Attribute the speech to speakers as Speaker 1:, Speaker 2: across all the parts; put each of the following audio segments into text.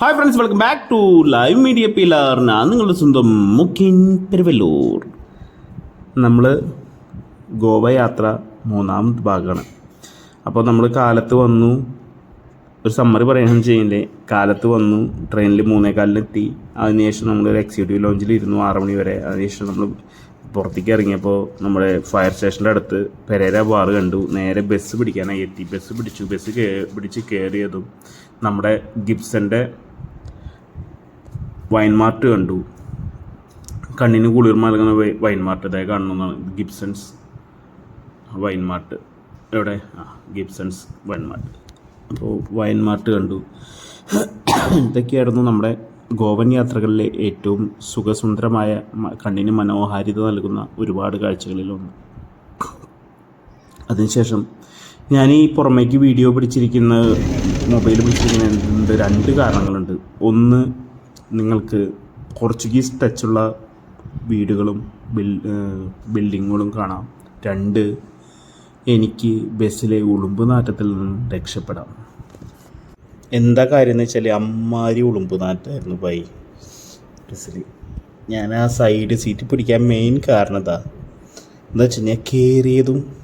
Speaker 1: Hi friends welcome back to Live Media Pilar ഞാൻ നിങ്ങളുടെ സ്വന്തം മുക്കിൻ പെരുവല്ലൂർ. നമ്മൾ ഗോവ യാത്ര മൂന്നാം ഭാഗമാണ്. അപ്പോൾ നമ്മൾ കാലത്ത് വന്നു. ഒരു സമ്മറി പറയാൻ ചെയ്യണ്ടേ? കാലത്ത് വന്നു ട്രെയിനിൽ മൂന്നേകാലിനെത്തി അതിനുശേഷം നമ്മൾ ഒരു എക്സിക്യൂട്ടീവ് ലോഞ്ചിൽ ഇരുന്നു ആറ് മണി വരെ. അതിനുശേഷം നമ്മൾ പുറത്തേക്ക് ഇറങ്ങിയപ്പോൾ നമ്മുടെ ഫയർ സ്റ്റേഷന്റെ അടുത്ത് പെരേര ബാർ കണ്ടു. നേരെ ബസ് പിടിക്കാനായി എത്തി. ബസ് പിടിച്ചു. ബസ് കേ പിടിച്ച് കയറിയതും നമ്മുടെ ഗിബ്സന്റെ വൈൻ മാർട്ട് കണ്ടു. കണ്ണിന് കുളിർമ നൽകുന്ന വൈൻ മാർട്ട് ഇതായി കാണുന്നതാണ്. ഗിബ്സൺസ് വൈൻ മാർട്ട് എവിടെ? ആ ഗിബ്സൺസ് വൈൻ മാർട്ട് അപ്പോൾ വൈൻ മാർട്ട് കണ്ടു. ഇതൊക്കെയായിരുന്നു നമ്മുടെ ഗോവൻ യാത്രകളിലെ ഏറ്റവും സുഖസുന്ദരമായ കണ്ണിന് മനോഹാരിത നൽകുന്ന ഒരുപാട് കാഴ്ചകളിലൊന്ന്. അതിനുശേഷം ഞാൻ ഈ പുറമേക്ക് വീഡിയോ പിടിച്ചിരിക്കുന്ന മൊബൈൽ പിടിച്ചിരിക്കുന്ന രണ്ട് കാരണങ്ങളുണ്ട്. ഒന്ന് നിങ്ങൾക്ക് പോർച്ചുഗീസ് ടച്ചുള്ള വീടുകളും ബിൽ ബിൽഡിങ്ങുകളും കാണാം. രണ്ട് എനിക്ക് ബസ്സിലെ ഉളുമ്പ് നാറ്റത്തിൽ നിന്ന് രക്ഷപ്പെടാം. എന്താ കാര്യം എന്ന് വെച്ചാൽ അമ്മാരി ഉളുമ്പ് നാറ്റായിരുന്നു ബൈ ബസ്സിൽ ഞാൻ ആ സൈഡ് സീറ്റ് പിടിക്കാൻ മെയിൻ കാരണം എന്താ? എന്താ വെച്ച് കഴിഞ്ഞാൽ കയറിയതും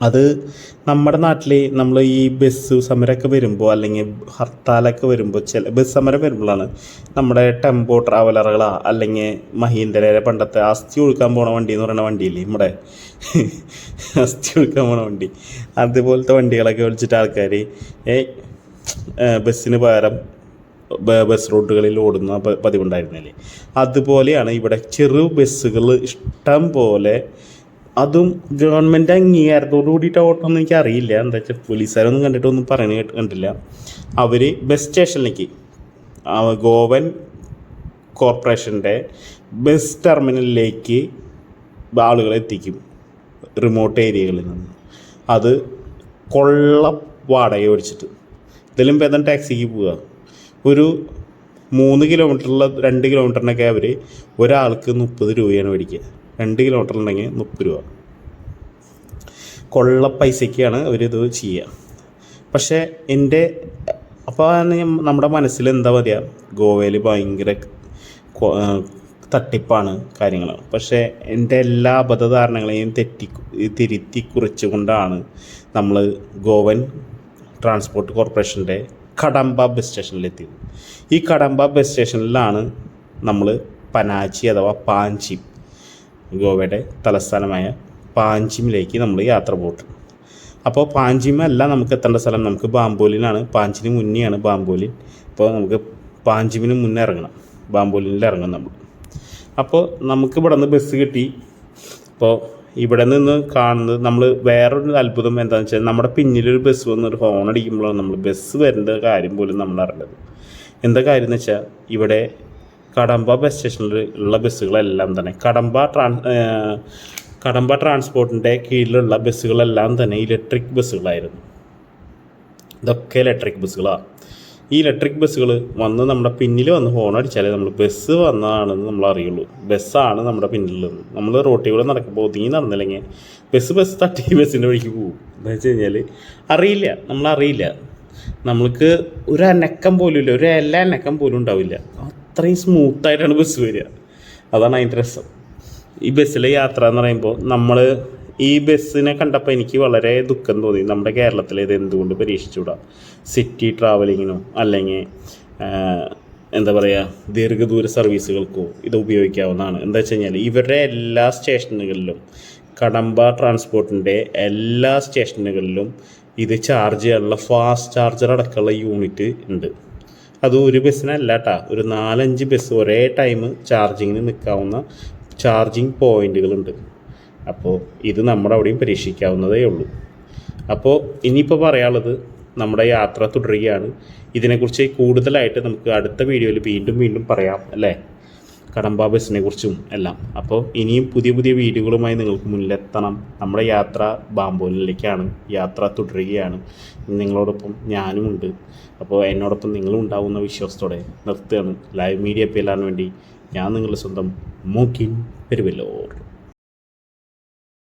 Speaker 1: അത് നമ്മുടെ നാട്ടിൽ നമ്മൾ ഈ ബസ് സമരമൊക്കെ വരുമ്പോൾ അല്ലെങ്കിൽ ഹർത്താലൊക്കെ വരുമ്പോൾ ചില ബസ് സമരം വരുമ്പോഴാണ് നമ്മുടെ ടെമ്പോ ട്രാവലറുകളാ അല്ലെങ്കിൽ മഹീന്ദ്രയുടെ പണ്ടത്തെ അസ്ഥി ഒഴുക്കാൻ പോണ വണ്ടി എന്ന് പറയുന്ന വണ്ടിയില്ലേ നമ്മുടെ? അസ്ഥി ഒഴുക്കാൻ പോണ വണ്ടി. അതുപോലത്തെ വണ്ടികളൊക്കെ വിളിച്ചിട്ട് ആൾക്കാർ ഏ ബസ്സിന് പകരം ബസ് റൂട്ടുകളിൽ ഓടുന്ന പതിവുണ്ടായിരുന്നില്ലേ? അതുപോലെയാണ് ഇവിടെ ചെറു ബസ്സുകൾ ഇഷ്ടം പോലെ അതും ഗവൺമെന്റ് അംഗീകാരത്തോട് കൂടിയിട്ട് ഓട്ടമൊന്നും എനിക്ക് അറിയില്ല എന്താ വെച്ചാൽ പോലീസുകാരൊന്നും കണ്ടിട്ടൊന്നും പറയണ കേട്ട് കണ്ടില്ല. അവർ ബസ് സ്റ്റേഷനിലേക്ക് ഗോവൻ കോർപ്പറേഷന്റെ ബസ് ടെർമിനലിലേക്ക് ആളുകളെ എത്തിക്കും. റിമോട്ട് ഏരിയകളിൽ നിന്ന്. അത് കൊള്ള വാടക ഓടിച്ചിട്ട് ഇതിലും ഭേദം ടാക്സിക്ക് പോവുക ഒരു മൂന്ന് കിലോമീറ്ററുള്ള രണ്ട് കിലോമീറ്ററിനൊക്കെ അവർ ഒരാൾക്ക് മുപ്പത് രൂപയാണ് മേടിക്കുക. രണ്ട് കിലോമീറ്റർ ഉണ്ടെങ്കിൽ മുപ്പത് രൂപ. കൊള്ള പൈസയ്ക്കാണ് അവരിത് ചെയ്യുക. പക്ഷേ എന്റെ അപ്പോൾ നമ്മുടെ മനസ്സിൽ എന്താ പറയുക ഗോവയിൽ ഭയങ്കര തട്ടിപ്പാണ് കാര്യങ്ങൾ പക്ഷേ എന്റെ എല്ലാ അബദ്ധധാരണകളെയും തെറ്റി തിരുത്തി കുറിച്ചുകൊണ്ടാണ് നമ്മൾ ഗോവൻ ട്രാൻസ്പോർട്ട് കോർപ്പറേഷന്റെ കടമ്പ ബസ് സ്റ്റേഷനിലെത്തിയത്. ഈ കടമ്പ ബസ് സ്റ്റേഷനിലാണ് നമ്മൾ പനാജി അഥവാ പാഞ്ചി ഗോവയുടെ തലസ്ഥാനമായ പാഞ്ചിമിലേക്ക് നമ്മൾ യാത്ര പോട്ടു അപ്പോൾ പാഞ്ചിമ അല്ല നമുക്ക് എത്തേണ്ട സ്ഥലം. നമുക്ക് ബാംബോലിനാണ്. പാഞ്ചിന് മുന്നെയാണ് ബാംബോലിൻ. അപ്പോൾ നമുക്ക് പാഞ്ചിമിന് മുന്നേ ഇറങ്ങണം. ബാംബോലിനിൽ ഇറങ്ങണം നമ്മൾ. അപ്പോൾ നമുക്ക് ഇവിടെ നിന്ന് ബസ് കിട്ടി. അപ്പോൾ ഇവിടെ നിന്ന് കാണുന്നത് നമ്മൾ വേറൊരു അത്ഭുതം എന്താണെന്ന് വെച്ചാൽ നമ്മുടെ പിന്നിലൊരു ബസ് വന്നൊരു ഹോൺ അടിക്കുമ്പോഴാണ് നമ്മൾ ബസ് വരേണ്ട കാര്യം പോലും നമ്മൾ അറിഞ്ഞത്. എന്താ കാര്യം എന്ന് വെച്ചാൽ ഇവിടെ കടമ്പ ബസ് സ്റ്റേഷനിൽ ഉള്ള ബസ്സുകളെല്ലാം തന്നെ. കടമ്പ ട്രാൻ കടമ്പ ട്രാൻസ്പോർട്ടിന്റെ കീഴിലുള്ള ബസ്സുകളെല്ലാം തന്നെ ഇലക്ട്രിക് ബസ്സുകളായിരുന്നു. ഇതൊക്കെ ഇലക്ട്രിക് ബസ്സുകളാണ് ഈ ഇലക്ട്രിക് ബസ്സുകൾ വന്ന് നമ്മുടെ പിന്നിൽ വന്ന് ഹോൺ അടിച്ചാലേ നമ്മൾ ബസ് വന്നതാണെന്ന് നമ്മൾ അറിയുള്ളൂ. ബസ്സാണ് നമ്മുടെ പിന്നിലുള്ളത്. നമ്മൾ റോട്ടിൽ കൂടെ നടക്കുമ്പോൾ ഒതുങ്ങി നടന്നില്ലെങ്കിൽ ബസ് ബസ് തട്ടി ബസ്സിന്റെ വഴിക്ക് പോകും എന്താ വെച്ച് കഴിഞ്ഞാൽ അറിയില്ല. നമ്മളറിയില്ല നമ്മൾക്ക് ഒരു അനക്കം പോലും ഇല്ല. ഒരു എല്ലാ അനക്കം പോലും ഉണ്ടാവില്ല. അത്രയും സ്മൂത്തായിട്ടാണ് ബസ് വരിക. അതാണ് അതിന്റെ രസം. ഈ ബസ്സിലെ യാത്ര എന്ന് പറയുമ്പോൾ നമ്മൾ ഈ ബസ്സിനെ കണ്ടപ്പോൾ എനിക്ക് വളരെ ദുഃഖം തോന്നി. നമ്മുടെ കേരളത്തിൽ ഇത് എന്തുകൊണ്ട് പരീക്ഷിച്ചുകൂടാ സിറ്റി ട്രാവലിങ്ങിനോ അല്ലെങ്കിൽ എന്താ പറയുക ദീർഘദൂര സർവീസുകൾക്കോ ഇത് ഉപയോഗിക്കാവുന്നതാണ്. എന്താ വെച്ച് കഴിഞ്ഞാൽ ഇവരുടെ എല്ലാ സ്റ്റേഷനുകളിലും കടമ്പ ട്രാൻസ്പോർട്ടിന്റെ എല്ലാ സ്റ്റേഷനുകളിലും ഇത് ചാർജ് ചെയ്യാനുള്ള ഫാസ്റ്റ് ചാർജർ അടക്കമുള്ള യൂണിറ്റ് ഉണ്ട്. അത് ഒരു ബസ്സിനല്ല കേട്ടാ ഒരു നാലഞ്ച് ബസ് ഒരേ ടൈം ചാർജിങ്ങിന് നിൽക്കാവുന്ന ചാർജിങ് പോയിന്റുകളുണ്ട് അപ്പോൾ ഇത് നമ്മുടെ അവിടെയും പരീക്ഷിക്കാവുന്നതേ ഉള്ളൂ. അപ്പോൾ ഇനിയിപ്പോൾ പറയാനുള്ളത് നമ്മുടെ യാത്ര തുടരുകയാണ്. ഇതിനെക്കുറിച്ച് കൂടുതലായിട്ട് നമുക്ക് അടുത്ത വീഡിയോയിൽ വീണ്ടും വീണ്ടും പറയാം അല്ലേ? കടമ്പ ബസ്സിനെ കുറിച്ചും എല്ലാം. അപ്പോൾ ഇനിയും പുതിയ പുതിയ വീഡിയോകളുമായി നിങ്ങൾക്ക് മുന്നിലെത്തണം. നമ്മുടെ യാത്ര ബാംബോലിലേക്കാണ്. യാത്ര തുടരുകയാണ്. നിങ്ങളോടൊപ്പം ഞാനുമുണ്ട്. അപ്പോൾ എന്നോടൊപ്പം നിങ്ങളും ഉണ്ടാവുന്ന വിശ്വാസത്തോടെ നിർത്തുകയാണ്. ലൈവ് മീഡിയ പേലാൻ വേണ്ടി ഞാൻ നിങ്ങളുടെ സ്വന്തം മൂക്കിൻ പെരുവല്ലോർ.